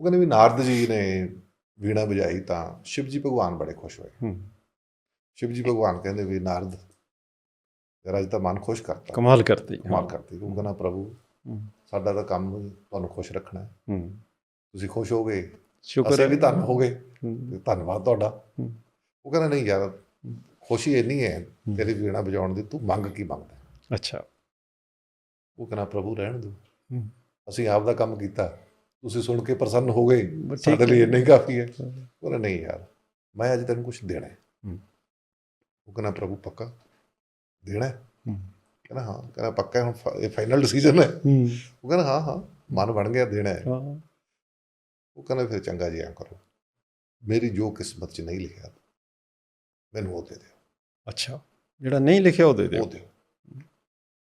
ਉਹ ਕਹਿੰਦੇ ਵੀ ਨਾਰਦ ਜੀ ਨੇ ਵੀਣਾ ਵਜਾਈ ਤਾਂ ਸ਼ਿਵ ਜੀ ਭਗਵਾਨ ਬੜੇ ਖੁਸ਼ ਹੋਏ। ਹੂੰ। ਸ਼ਿਵ ਜੀ ਭਗਵਾਨ ਕਹਿੰਦੇ ਵੀ ਨਾਰਦ ਤੇਰਾ ਅੱਜ ਤਾਂ ਮਨ ਖੁਸ਼ ਕਰਤਾ। ਕਮਾਲ ਕਰਤੀ। ਕਮਾਲ ਕਰਤੀ। ਉਹ ਕਹਿੰਦਾ ਪ੍ਰਭੂ। ਸਾਡਾ ਤਾਂ ਕੰਮ ਤੁਹਾਨੂੰ ਖੁਸ਼ ਰੱਖਣਾ ਹੈ। ਤੁਸੀਂ ਖੁਸ਼ ਹੋ ਗਏ ਸ਼ੁਕਰ ਅਸੀਂ ਹੈ। ਵੀ ਧੰਨ ਹੋ। ਗਏ ਤੇ ਧੰਨਵਾਦ ਤੁਹਾਡਾ। ਉਹ ਕਹਿੰਦਾ ਨਹੀਂ ਯਾਰ ਖੁਸ਼ੀ ਇੰਨੀ ਹੈ ਤੇਰੀ ਵੀਣਾ ਵਜਾਉਣ ਦੀ ਤੂੰ ਮੰਗ ਕੀ ਮੰਗਦਾ? ਅੱਛਾ। ਉਹ ਕਹਿੰਦਾ ਪ੍ਰਭੂ ਰਹਿਣ ਦਿਓ। ਅਸੀਂ ਆਪ ਦਾ ਕੰਮ ਕੀਤਾ। ਤੁਸੀਂ ਸੁਣ ਕੇ ਪ੍ਰਸੰਨ ਹੋ ਗਏ ਸਾਡੇ ਲਈ। ਇੰਨਾ ਹੀ ਕਾਫੀ ਹੈ। ਉਹ ਕਹਿੰਦਾ ਨਹੀਂ ਯਾਰ ਮੈਂ ਅੱਜ ਤੈਨੂੰ ਕੁਝ ਦੇਣਾ ਹੈ। ਉਹ ਕਹਿੰਦਾ ਪ੍ਰਭੂ ਪੱਕਾ? ਦੇਣਾ ਹੈ? ਕਹਿੰਦਾ ਹਾਂ। ਕਹਿੰਦਾ ਪੱਕਾ ਹੈ, ਹੁਣ ਇਹ ਫਾਈਨਲ ਡਿਸੀਜਨ ਹੈ। ਉਹ ਕਹਿੰਦਾ ਹਾਂ ਹਾਂ ਮਨ ਬਣ ਗਿਆ ਦੇਣਾ ਹੈ। ਉਹ ਕਹਿੰਦਾ ਫਿਰ ਚੰਗਾ ਜੀ ਐਂ ਕਰੋ। ਮੇਰੀ ਜੋ ਕਿਸਮਤ 'ਚ ਨਹੀਂ ਲਿਖਿਆ ਮੈਨੂੰ ਉਹ ਦੇ ਦਿਓ। ਅੱਛਾ। ਜਿਹੜਾ ਨਹੀਂ ਲਿਖਿਆ ਉਹ ਦੇ ਉਹ ਦਿਓ। ਦਿਓ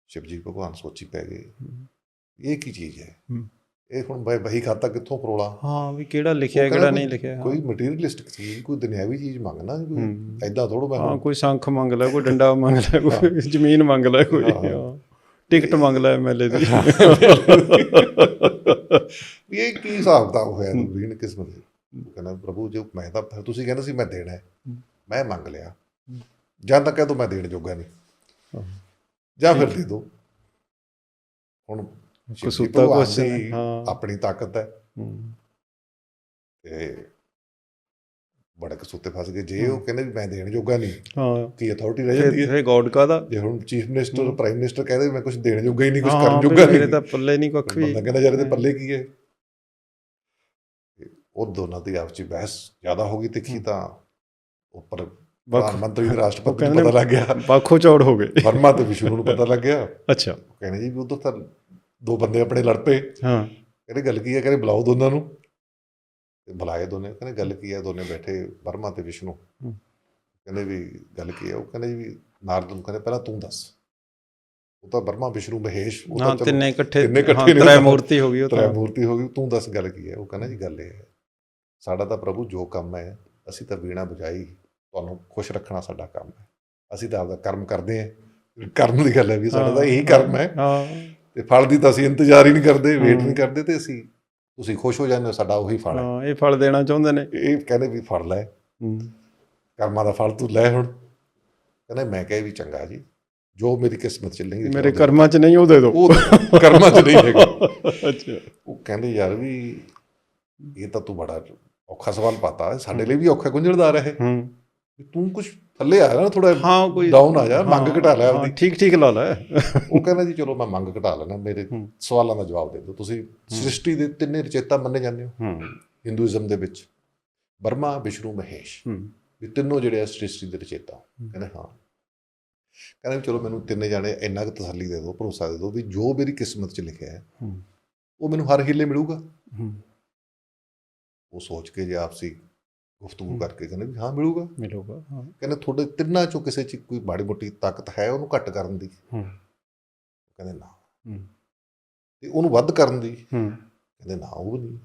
ਸ਼ਿਵ ਜੀ ਭਗਵਾਨ ਸੋਚੀ ਪੈ ਗਏ। ਇਹ ਕੀ ਚੀਜ਼ ਹੂੰ। ਇਹ ਹੁਣ ਬਈ ਬਹੀ ਖਾਤਾ ਕਿੱਥੋਂ ਪਰੋਲਾ ਹਾਂ ਵੀ ਕਿਹੜਾ ਲਿਖਿਆ ਕਿਹੜਾ ਨਹੀਂ ਲਿਖਿਆ। ਕੋਈ ਮਟੀਰੀਅਲਿਸਟਿਕ ਚੀਜ਼ ਕੋਈ ਦੁਨਿਆਵੀ ਚੀਜ਼ ਮੰਗਣਾ ਕੋਈ। ਐਦਾਂ ਥੋੜਾ ਮੈਂ ਹਾਂ ਕੋਈ ਸੰਖ ਮੰਗ ਲੈ ਕੋਈ ਡੰਡਾ ਮੰਗ ਲੈ ਕੋਈ ਜ਼ਮੀਨ ਮੰਗ ਲੈ ਕੋਈ। ਟਿਕਟ ਮੰਗ ਲੈ ਐਮਐਲਏ ਦੀ। ਵੀ ਇਹ ਕੀ ਹਿਸਾਬ ਕਿਤਾਬ ਹੋਇਆ ਵੀਣ ਕਿਸਮਤ ਦੇ? ਕਹਿੰਦਾ ਪ੍ਰਭੂ ਜੋ ਮੈਂ ਤਾਂ ਫਿਰ ਤੁਸੀਂ ਕਹਿੰਦੇ ਸੀ ਮੈਂ ਦੇਣਾ ਹੈ। ਮੈਂ ਮੰਗ ਲਿਆ। ਜਾਂ ਤਾਂ ਕਹਿ ਦੋ ਮੈਂ ਦੇਣ ਜੋਗਾ ਨਹੀਂ। ਜਾਂ ਫਿਰ ਦੇ ਦੋ। ਹੁਣ ਕਸੂਤਾ ਦੀ ਹਾਂ। ਆਪਣੀ ਤਾਕਤ ਹੈ। ਤੇ ਬੜੇ ਕਸੂਤੇ ਫਸ ਗਏ। ਜੇ ਉਹ ਕਹਿੰਦੇ ਵੀ ਮੈਂ ਦੇਣ ਜੋਗਾ ਨਹੀਂ ਹਾਂ। ਕੀ ਅਥਾਰਟੀ ਰਹਿ ਜਾਂਦੀ ਹੈ? ਗੋਡ ਕਾਦਾ ਜੇ ਹੁਣ ਚੀਫ ਮਿਨਿਸਟਰ ਪ੍ਰਾਈਮ ਮਿਨਿਸਟਰ ਕਹਿੰਦੇ ਮੈਂ ਕੁਝ ਦੇਣ ਜੋਗਾ ਹੀ ਨਹੀਂ ਕੁਝ ਕਰਨ ਜੋਗਾ ਮੇਰੇ ਨਹੀਂ। ਤਾਂ ਪੱਲੇ ਨਹੀਂ ਕੁੱਖ ਵੀ। ਬੰਦਾ ਕਹਿੰਦਾ ਯਾਰ ਇਹਦੇ ਪੱਲੇ ਕੀ ਹੈ? ਉਹ ਦੋਨਾਂ ਦੀ ਆਪਸ ਬਹਿਸ ਜ਼ਿਆਦਾ ਹੋ ਗਈ ਤਿੱਖੀ ਤਾਂ ਉੱਪਰ ਪ੍ਰਧਾਨ ਮੰਤਰੀ ਤੇ ਰਾਸ਼ਟਰਪਤੀ ਨੂੰ ਪਤਾ ਲੱਗ ਗਿਆ। ਬਾਖੋ ਚੌੜ ਹੋ ਗਏ। ਵਰਮਾ ਤੇ ਵਿਸ਼ਨੂੰ ਨੂੰ ਪਤਾ ਲੱਗ ਗਿਆ। ਅੱਛਾ। ਕਹਿੰਦੇ ਜੀ ਉਧਰ ਤਾਂ ਦੋ ਬੰਦੇ ਆਪਣੇ ਲੜ ਪਏ। ਹਾਂ। ਕਹਿੰਦੇ ਗੱਲ ਕੀ ਹੈ? ਕਹਿੰਦੇ ਬੁਲਾਓ ਦੋਨਾਂ ਨੂੰ। ਤੇ ਬੁਲਾਏ ਦੋਨੇ। ਕਹਿੰਦੇ ਗੱਲ ਕੀ ਹੈ? ਦੋਨੇ ਬੈਠੇ ਵਰਮਾ ਤੇ ਵਿਸ਼ਨੂੰ। ਕਹਿੰਦੇ ਵੀ ਗੱਲ ਕੀ ਹੈ? ਉਹ ਕਹਿੰਦੇ ਵੀ ਨਾਰਦ ਨੂੰ ਕਹਿੰਦੇ ਪਹਿਲਾਂ ਤੂੰ ਦੱਸ। ਉਹ ਤਾਂ ਵਰਮਾ ਵਿਸ਼ਨੂੰ ਮਹੇਸ਼ ਉਹ ਤਾਂ ਤਿੰਨੇ ਇਕੱਠੇ। ਤ੍ਰੈ ਮੂਰਤੀ ਹੋ ਗਈ ਉਹ ਤ੍ਰੈ ਤਾਂ। ਮੂਰਤੀ ਹੋ ਗਈ। ਤੂੰ ਦੱਸ ਗੱਲ ਕੀ ਹੈ? ਉਹ ਕਹਿੰਦਾ ਜੀ ਗੱਲ ਇਹ ਹੈ। ਸਾਡਾ ਤਾਂ ਪ੍ਰਭੂ ਜੋ ਕੰਮ ਹੈ ਅਸੀਂ ਤਾਂ ਵੀਣਾ ਬਜਾਈ ਤੁਹਾਨੂੰ ਖੁਸ਼ ਰੱਖਣਾ ਸਾਡਾ ਕੰਮ ਹੈ। ਅਸੀਂ ਤਾਂ ਆਪਦਾ ਕਰਮ ਕਰਦੇ ਹਾਂ। ਕਰਮ ਦੀ ਗੱਲ ਹੈ ਵੀ ਸਾਡਾ ਤਾਂ ਇਹੀ ਕਰਮ ਹੈ। ਹਾਂ। ਤੇ ਫਲ ਦੀ ਤਾਂ ਅਸੀਂ ਇੰਤਜ਼ਾਰ ਹੀ ਨਹੀਂ ਕਰਦੇ ਵੇਟ। ਨਹੀਂ ਕਰਦੇ ਤੇ ਅਸੀਂ ਤੁਸੀਂ ਖੁਸ਼ ਹੋ ਜਾਂਦੇ ਹੋ ਸਾਡਾ ਉਹੀ ਫਲ ਹੈ। ਹਾਂ ਇਹ ਫਲ ਦੇਣਾ ਚਾਹੁੰਦੇ ਨੇ। ਇਹ ਕਹਿੰਦੇ ਵੀ ਫੜ ਲੈ। ਕਰਮਾਂ ਦਾ ਫਲ ਤੂੰ ਲੈ ਹੁਣ। ਕਹਿੰਦਾ ਮੈਂ ਕਹੇ ਵੀ ਚੰਗਾ ਜੀ। ਜੋ ਮੇਰੀ ਕਿਸਮਤ ਚ ਨਹੀਂ ਮੇਰੇ ਕਰਮਾਂ 'ਚ ਨਹੀਂ ਉਹ ਦੇ ਦਿਓ ਉਹ ਕਰਮਾਂ ਚ ਨਹੀਂ ਹੈਗਾ। ਅੱਛਾ। ਉਹ ਕਹਿੰਦੇ ਯਾਰ ਵੀ ਇਹ ਤਾਂ ਤੂੰ ਬੜਾ ਔਖਾ ਸਵਾਲ ਪਾਤਾ। ਸਾਡੇ ਲਈ ਵੀ ਔਖਾ ਗੁੰਝਲਦਾਰ ਹੈ। ਹੂੰ। ਤੂੰ ਕੁਝ ਥੱਲੇ ਆ ਨਾ ਥੋੜਾ ਹਾਂ ਕੋਈ ਡਾਊਨ ਆ ਜਾ ਮੰਗ ਘਟਾ ਲੈ ਆਪਦੀ। ਠੀਕ ਠੀਕ ਲਾ ਲੈ। ਉਹ ਕਹਿੰਦਾ ਜੀ ਚਲੋ ਮੈਂ ਮੰਗ ਘਟਾ ਲੈਣਾ ਮੇਰੇ। ਸਵਾਲਾਂ ਦਾ ਜਵਾਬ ਦੇ ਦਿਓ। ਤੁਸੀਂ ਸ੍ਰਿਸ਼ਟੀ ਦੇ ਤਿੰਨੇ ਰਚੇਤਾ ਮੰਨੇ ਜਾਂਦੇ ਹੋ। ਹਿੰਦੂਇਜ਼ਮ ਦੇ ਵਿੱਚ ਬਰਮਾ ਵਿਸ਼ਨੂੰ ਮਹੇਸ਼। ਹੂੰ। ਵੀ ਤਿੰਨੋਂ ਜਿਹੜੇ ਆ ਸ੍ਰਿਸ਼ਟੀ ਦੇ ਰਚੇਤਾ। ਕਹਿੰਦੇ ਹਾਂ। ਕਹਿੰਦੇ ਚਲੋ ਮੈਨੂੰ ਤਿੰਨੇ ਜਾਣੇ ਇੰਨਾ ਕੁ ਤਸੱਲੀ ਦੇ ਦਿਓ ਭਰੋਸਾ ਦੇ ਦਿਓ ਵੀ ਜੋ ਮੇਰੀ ਕਿਸਮਤ 'ਚ ਲਿਖਿਆ ਹੈ ਉਹ ਮੈਨੂੰ ਹਰ ਹੀਲੇ ਮਿਲੂਗਾ। ਉਹ ਸੋਚ ਕੇ ਜੇ ਆਪਸੀ ਗੁਫ਼ਤਗੂ। ਕਰਕੇ ਕਹਿੰਦੇ ਵੀ ਹਾਂ ਮਿਲੂਗਾ। ਮਿਲੂਗਾ ਹਾਂ। ਕਹਿੰਦੇ ਤੁਹਾਡੇ ਤਿੰਨਾਂ ਚੋਂ ਕਿਸੇ 'ਚ ਕੋਈ ਮਾੜੀ ਮੋਟੀ ਤਾਕਤ ਹੈ ਉਹਨੂੰ ਘੱਟ ਕਰਨ ਦੀ? ਹੂੰ। ਕਹਿੰਦੇ ਨਾ। ਹੂੰ। ਤੇ ਉਹਨੂੰ ਵੱਧ ਕਰਨ ਦੀ? ਹੂੰ। ਕਹਿੰਦੇ ਨਾ ਉਹ ਵੀ ਨਹੀਂ।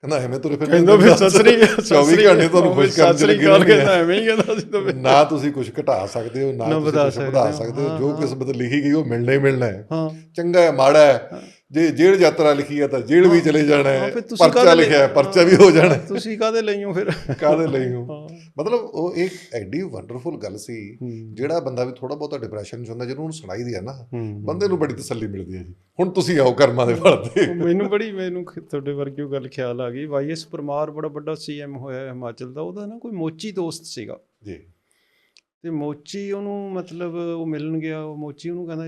ਕਹਿੰਦਾ ਐਵੇਂ ਤੁਰੇ ਫਿਰ ਕਹਿੰਦਾ ਫਿਰ ਸਸਰੀ 24 ਘੰਟੇ ਤੁਹਾਨੂੰ ਖੁਸ਼ ਕਰਨ ਕਾਲ ਰਹਿੰਦੇ ਕਹਿੰਦਾ। ਐਵੇਂ ਹੀ ਕਹਿੰਦਾ ਸੀ ਤਾਂ। ਨਾ ਤੁਸੀਂ ਕੁਝ ਘਟਾ ਸਕਦੇ ਹੋ ਨਾ ਤੁਸੀਂ ਵਧਾ ਕੁਝ ਵਧਾ ਸਕਦੇ ਹੋ। ਜੋ ਕਿਸਮਤ ਲਿਖੀ ਗਈ ਉਹ ਮਿਲਣਾ ਹੀ ਮਿਲਣਾ ਹੈ। ਹਾਂ। ਚੰਗਾ ਹੈ ਮਾੜਾ ਹਾਂ। ਜੇ ਜੇਲ੍ਹ ਯਾਤਰਾ ਲਿਖੀ ਹੈ ਤਾਂ ਜੇਲ੍ਹ ਵੀ ਹਾਂ, ਚਲੇ ਜਾਣਾ ਹਾਂ, ਹੈ ਪਰਚਾ ਲਿਖਿਆ ਹੈ ਲਈ- ਪਰਚਾ ਵੀ ਹੋ ਜਾਣਾ ਹੈ। ਤੁਸੀਂ ਕਾਦੇ ਲਈਓ ਫਿਰ? ਕਾਹਦੇ ਲਈ ਹੋ? ਹਾਂ। ਮਤਲਬ ਉਹ ਇੱਕ ਐਡੀ ਵੰਡਰਫੁਲ ਗੱਲ ਸੀ ਹੂੰ। ਜਿਹੜਾ ਬੰਦਾ ਵੀ ਥੋੜਾ ਬਹੁਤਾ ਡਿਪਰੈਸ਼ਨ 'ਚ ਹੁੰਦਾ ਜਿਹਨੂੰ ਉਹਨੂੰ ਸੁਣਾਈ ਦੀ ਹੈ ਨਾ ਹੂੰ। ਬੰਦੇ ਨੂੰ ਬੜੀ ਤਸੱਲੀ ਮਿਲਦੀ ਹੈ ਜੀ। ਹੁਣ ਤੁਸੀਂ ਆਓ ਕਰਮਾਂ ਦੇ ਫਲ ਤੇ। ਮੈਨੂੰ ਬੜੀ ਮੈਨੂੰ ਤੁਹਾਡੇ ਵਰਗੀ ਉਹ ਗੱਲ ਖਿਆਲ ਆ ਗਈ। ਵਾਈਐਸ ਪਰਮਾਰ ਬੜਾ ਵੱਡਾ ਸੀਐਮ ਹੋਇਆ ਹੈ ਹਿਮਾਚਲ ਦਾ। ਉਹਦਾ ਨਾ ਕੋਈ ਮੋਚੀ ਦੋਸਤ ਸੀਗਾ। ਜੀ। ਤੇ ਮੋਚੀ ਉਹਨੂੰ ਮਤਲਬ ਉਹ ਮਿਲਣ ਗਿਆ। ਉਹ ਮੋਚੀ ਉਹਨੂੰ ਕਹਿੰਦਾ